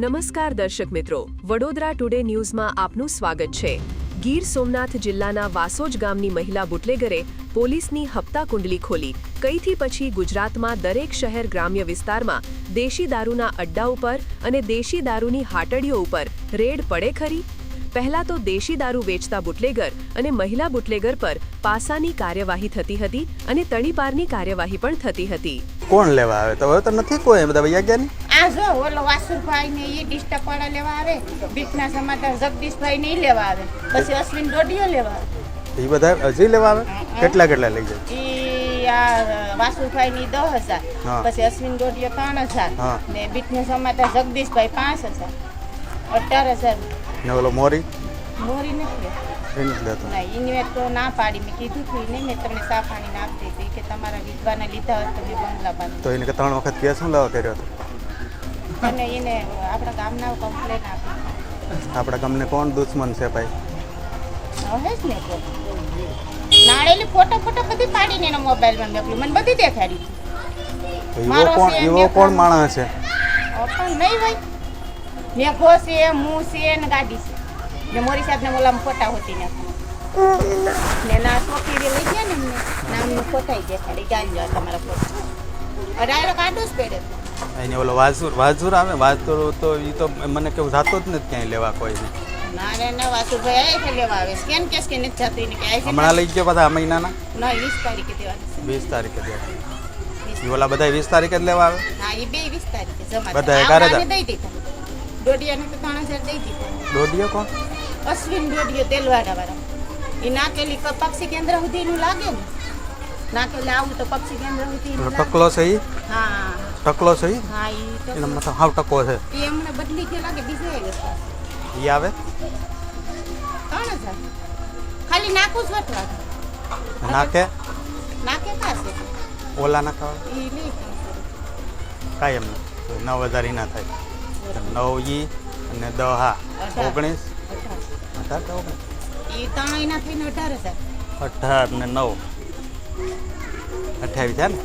નમસ્કાર દર્શક મિત્રો. વડોદરા ટુડે ન્યૂઝમાં આપનું સ્વાગત છે. ગીર સોમનાથ જિલ્લાના વાસોજ ગામની મહિલા બુટલેગરે પોલીસની હપ્તા કુંડલી ખોલી. કઈથી પછી ગુજરાતમાં દરેક શહેર ગ્રામ્ય વિસ્તારમાં દેશી દારૂના અડ્ડા ઉપર અને દેશી દારૂની હાટડીઓ ઉપર રેડ પડે ખરી? પહેલા તો દેશી દારૂ વેચતા બુટલેગર અને મહિલા બુટલેગર પર પાસાની કાર્યવાહી થતી હતી અને તણીપારની કાર્યવાહી પણ થતી હતી. કોણ લેવા આવે? તો હવે તો નથી કોઈ બધા વૈયા ગયા આ જો ઓલો વાસુરભાઈ ને એ ડિસ્ટર્બ વાળા લેવા આવે બીટના સમાચાર જગદીશભાઈ ને લેવા આવે. પછી અશ્વિન દોઢીઓ લેવા આવે. એ બધા હજી લેવા આવે? કેટલા કેટલા લઈ જાય? આ વાસુભાઈ ની દસ હજાર પછી અશ્વિન દોઢીઓ ત્રણ હજાર ને બીટના સમાચાર જગદીશભાઈ પાંચ હજાર અઢાર હજાર. ને ઓલો મોરી? મોરી નથી. ના તો ના પાડી મેં કીધું હતું નહીં મેં તમને સાફ પાણી ના આપી દીધી કે તમારા વિધવાના લીધા હોત તો મેં બંગલા બાંધી તો એને ત્રણ વખત કે શું લેવા કર્યો હતો અને એને આપણા ગામના કમ્પ્લેન આપી. આપણા ગામને કોણ દુશ્મન છે ભાઈ? હવે જ ને નાળેલી ફોટો ફોટો બધી પાડીને એનો મોબાઈલમાં મોકલી. મને બધી દેખાડી. એવો કોણ એવો કોણ માણસ છે? પણ નહીં ભાઈ મેઘો છે મું છે ને ગાડી છે. ને મોરી સાહેબને ઓલામાં ફોટા હોતી ને ને ના છોકરી લઈ ગયા ને એમને. નામનું ફોટાઈ દેખાડી. જાઓ તમારા ફોટા અઢાર કાઢો જ પેડે એને ઓલો વાસુર વાસુર આવે? વાસુર તો એ તો મને કેવું જાતો જ નથી ક્યાંય લેવા કોઈને હમણાં લઈ ગયો બધા મહિનાના? વીસ તારીખે ઓલા બધા વીસ તારીખે જ લેવા આવે? દોઢિયો કોણ? અશ્વિન દોઢિયો તેલવાડા વાળા એ નાકેલી પક્ષી કેન્દ્ર સુધી એનું લાગે ને? આવું તો પક્ષી કેન્દ્ર સુધી. ટકલો છે હા. ટકલો છે હા એનો મતલબ હાવ ટકો છે. એ હમણાં બદલી ગયો લાગે બીજે એ આવે? ત્રણ હજાર. ખાલી નાખું જ વટવા નાખે? નાખે પાસે ઓલા નાખવા? એ કાંઈ એમ નવ હજાર ના થાય. નવ ઈ અને દહ હા ઓગણીસ? અઢાર. કે ઓગણીસ? એ ત્રણ એના થઈને અઢાર હજાર. અઢાર ને નવ. અઠાવીસ થયા ને?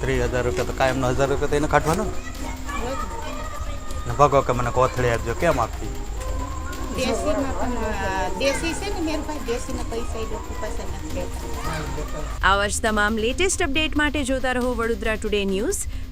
ત્રીસ હજાર રૂપિયા તો કાયમનો હજાર રૂપિયા તો એને કાઢવાનો ને. ભગો કે મને કોથળી આપજો, કેમ આપતી આ જ તમામ લેટેસ્ટ અપડેટ માટે જોતા રહો વડોદરા ટુડે ન્યૂઝ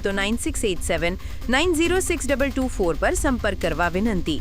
અથવા તો nine six eight seven, nine zero six double two four પર સંપર્ક કરવા વિનંતી.